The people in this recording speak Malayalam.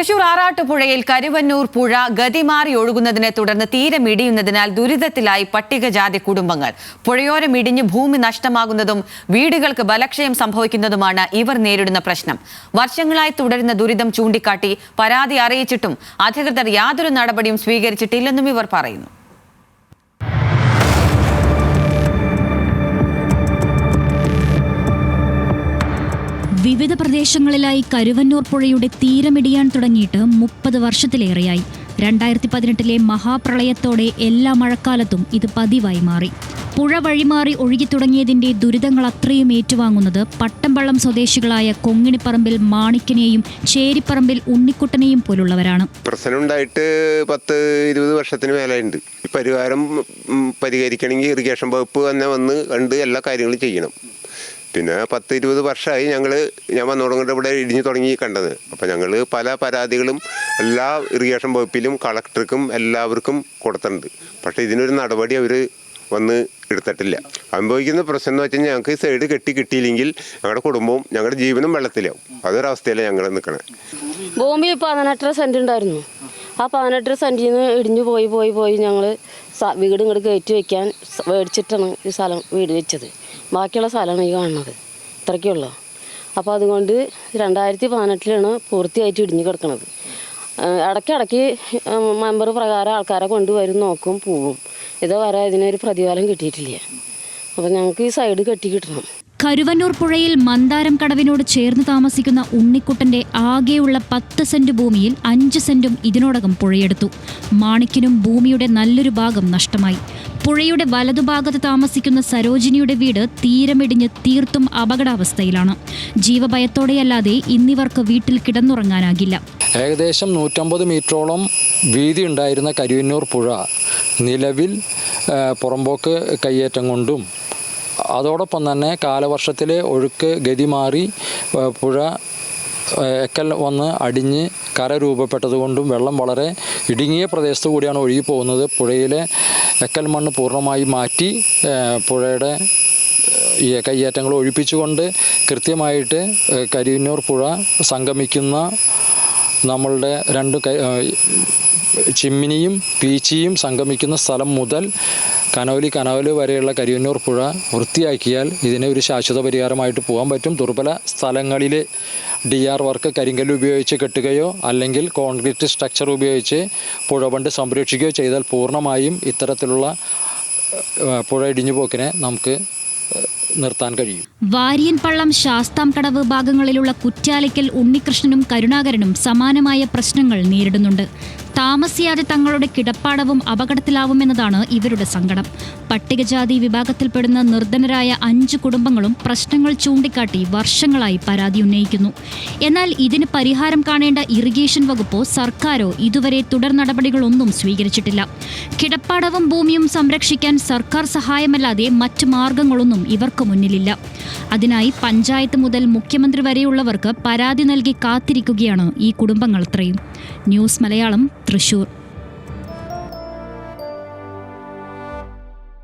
തൃശൂർ ആറാട്ടുപുഴയിൽ കരുവന്നൂർ പുഴ ഗതിമാറി ഒഴുകുന്നതിനെ തുടർന്ന് തീരം ഇടിയുന്നതിനാൽ ദുരിതത്തിലായി പട്ടികജാതി കുടുംബങ്ങൾ. പുഴയോരം ഇടിഞ്ഞ് ഭൂമി നഷ്ടമാകുന്നതും വീടുകൾക്ക് ബലക്ഷയം സംഭവിക്കുന്നതുമാണ് ഇവർ നേരിടുന്ന പ്രശ്നം. വർഷങ്ങളായി തുടരുന്ന ദുരിതം ചൂണ്ടിക്കാട്ടി പരാതി അറിയിച്ചിട്ടും അധികൃതർ യാതൊരു നടപടിയും സ്വീകരിച്ചിട്ടില്ലെന്നും ഇവർ പറയുന്നു. വിവിധ പ്രദേശങ്ങളിലായി കരുവന്നൂർ പുഴയുടെ തീരമിടിയാൻ തുടങ്ങിയിട്ട് മുപ്പത് വർഷത്തിലേറെയായി. രണ്ടായിരത്തി പതിനെട്ടിലെ മഹാപ്രളയത്തോടെ എല്ലാ മഴക്കാലത്തും ഇത് പതിവായി മാറി. പുഴ വഴിമാറി ഒഴുകി തുടങ്ങിയതിന്റെ ദുരിതങ്ങൾ അത്രയും ഏറ്റുവാങ്ങുന്നത് പട്ടംപള്ളം സ്വദേശികളായ കൊങ്ങിണിപ്പറമ്പിൽ മാണിക്കനെയും ചേരിപ്പറമ്പിൽ ഉണ്ണിക്കുട്ടനെയും പോലുള്ളവരാണ്. പ്രശ്നമുണ്ടായിട്ട് പത്ത് ഇരുപത് വർഷത്തിന് മേലെയുണ്ട്. പരിഹാരം പരിഹരിക്കണമെങ്കിൽ ഇറിഗേഷൻ വകുപ്പ് തന്നെ വന്ന് കണ്ട് എല്ലാ കാര്യങ്ങളും ചെയ്യണം. പിന്നെ പത്ത് ഇരുപത് വർഷമായി ഞങ്ങൾ ഞാൻ വന്നു ഇവിടെ ഇടിഞ്ഞു തുടങ്ങി കണ്ടത്. അപ്പോൾ ഞങ്ങൾ പല പരാതികളും എല്ലാ ഇറിഗേഷൻ വകുപ്പിലും കളക്ടർക്കും എല്ലാവർക്കും കൊടുത്തിട്ടുണ്ട്. പക്ഷേ ഇതിനൊരു നടപടി അവർ വന്ന് എടുത്തിട്ടില്ല. അനുഭവിക്കുന്ന പ്രശ്നം എന്ന് വെച്ചാൽ ഞങ്ങൾക്ക് സൈഡ് കെട്ടി കിട്ടിയില്ലെങ്കിൽ ഞങ്ങളുടെ കുടുംബവും ഞങ്ങളുടെ ജീവനും വെള്ളത്തിലാവും. അതൊരവസ്ഥയിലാണ് ഞങ്ങൾ നിൽക്കണേ ഭൂമി പതിനെട്ടര സെന്റ് ഉണ്ടായിരുന്നു. ആ പതിനെട്ടര സെന്റിൽ നിന്ന് ഇടിഞ്ഞു പോയി പോയി പോയി ഞങ്ങൾ വീട് ഇങ്ങോട്ട് കയറ്റി വയ്ക്കാൻ മേടിച്ചിട്ടാണ് ഈ സ്ഥലം വീട് വെച്ചത്. ബാക്കിയുള്ള സ്ഥലമാണ് ഈ കാണുന്നത്. ഇത്രയ്ക്കുള്ളൂ അപ്പോൾ അതുകൊണ്ട് രണ്ടായിരത്തി പതിനെട്ടിലാണ് പൂർത്തിയായിട്ട് ഇടിഞ്ഞു കിടക്കുന്നത് ഇടയ്ക്കിടയ്ക്ക് മെമ്പർ പ്രകാരം ആൾക്കാരെ കൊണ്ടുവരും നോക്കും പോവും. ഇതുവരെ ഇതിനൊരു പ്രതിഫലം കിട്ടിയിട്ടില്ല. അപ്പോൾ ഞങ്ങൾക്ക് ഈ സൈഡ് കെട്ടി കിട്ടണം. കരുവന്നൂർ പുഴയിൽ മന്ദാരം കടവിനോട് ചേർന്ന് താമസിക്കുന്ന ഉണ്ണിക്കുട്ടന്റെ ആകെയുള്ള പത്ത് സെന്റ് ഭൂമിയിൽ അഞ്ച് സെന്റും ഇതിനോടകം പുഴയെടുത്തു. മാണിക്കിനും ഭൂമിയുടെ നല്ലൊരു ഭാഗം നഷ്ടമായി. പുഴയുടെ വലതുഭാഗത്ത് താമസിക്കുന്ന സരോജിനിയുടെ വീട് തീരമിടിഞ്ഞ് തീർത്തും അപകടാവസ്ഥയിലാണ്. ജീവഭയത്തോടെയല്ലാതെ ഇന്നിവർക്ക് വീട്ടിൽ കിടന്നുറങ്ങാനാകില്ല. ഏകദേശം നൂറ്റമ്പത് മീറ്ററോളം വീതി ഉണ്ടായിരുന്ന കരുവന്നൂർ പുഴ നിലവിൽ പുറമ്പോക്ക് കയ്യേറ്റം കൊണ്ടും അതോടൊപ്പം തന്നെ കാലവർഷത്തിലെ ഒഴുക്ക് ഗതി മാറി പുഴ എക്കൽ വന്ന് അടിഞ്ഞ് കര രൂപപ്പെട്ടതുകൊണ്ടും വെള്ളം വളരെ ഇടുങ്ങിയ പ്രദേശത്തു കൂടിയാണ് ഒഴുകി പോകുന്നത്. പുഴയിലെ എക്കൽ മണ്ണ് പൂർണമായി മാറ്റി പുഴയുടെ ഈ കയ്യേറ്റങ്ങൾ ഒഴിപ്പിച്ചുകൊണ്ട് കൃത്യമായിട്ട് കരിയന്നൂർ പുഴ സംഗമിക്കുന്ന നമ്മളുടെ രണ്ട് ചിമ്മിനിയും പീച്ചിയും സംഗമിക്കുന്ന സ്ഥലം മുതൽ കനോലി കനോലി വരെയുള്ള കരിയന്നൂർ പുഴ വൃത്തിയാക്കിയാൽ ഇതിനെ ഒരു ശാശ്വത പരിഹാരമായിട്ട് പോകാൻ പറ്റും. ദുർബല സ്ഥലങ്ങളിൽ ഡി ആർ വർക്ക് കരിങ്കല്ല് ഉപയോഗിച്ച് കെട്ടുകയോ അല്ലെങ്കിൽ കോൺക്രീറ്റ് സ്ട്രക്ചർ ഉപയോഗിച്ച് പുഴബണ്ട് സംരക്ഷിക്കുകയോ ചെയ്താൽ പൂർണമായും ഇത്തരത്തിലുള്ള പുഴ ഇടിഞ്ഞുപോക്കിനെ നമുക്ക് നിർത്താൻ കഴിയും. വാരിയൻപള്ളം ശാസ്താംകടവ് ഭാഗങ്ങളിലുള്ള കുറ്റാലിക്കൽ ഉണ്ണികൃഷ്ണനും കരുണാകരനും സമാനമായ പ്രശ്നങ്ങൾ നേരിടുന്നുണ്ട്. താമസിയാതെ തങ്ങളുടെ കിടപ്പാടവും അപകടത്തിലാവുമെന്നതാണ് ഇവരുടെ സങ്കടം. പട്ടികജാതി വിഭാഗത്തിൽപ്പെടുന്ന നിർധനരായ അഞ്ച് കുടുംബങ്ങളും പ്രശ്നങ്ങൾ ചൂണ്ടിക്കാട്ടി വർഷങ്ങളായി പരാതി ഉന്നയിക്കുന്നു. എന്നാൽ ഇതിന് പരിഹാരം കാണേണ്ട ഇറിഗേഷൻ വകുപ്പോ സർക്കാരോ ഇതുവരെ തുടർ നടപടികളൊന്നും സ്വീകരിച്ചിട്ടില്ല. കിടപ്പാടവും ഭൂമിയും സംരക്ഷിക്കാൻ സർക്കാർ സഹായമല്ലാതെ മറ്റ് മാർഗങ്ങളൊന്നും ഇവർക്ക് മുന്നിലില്ല. അതിനായി പഞ്ചായത്ത് മുതൽ മുഖ്യമന്ത്രി വരെയുള്ളവർക്ക് പരാതി നൽകി കാത്തിരിക്കുകയാണ് ഈ കുടുംബങ്ങൾ ന്യൂസ് മലയാളം തൃശൂർ.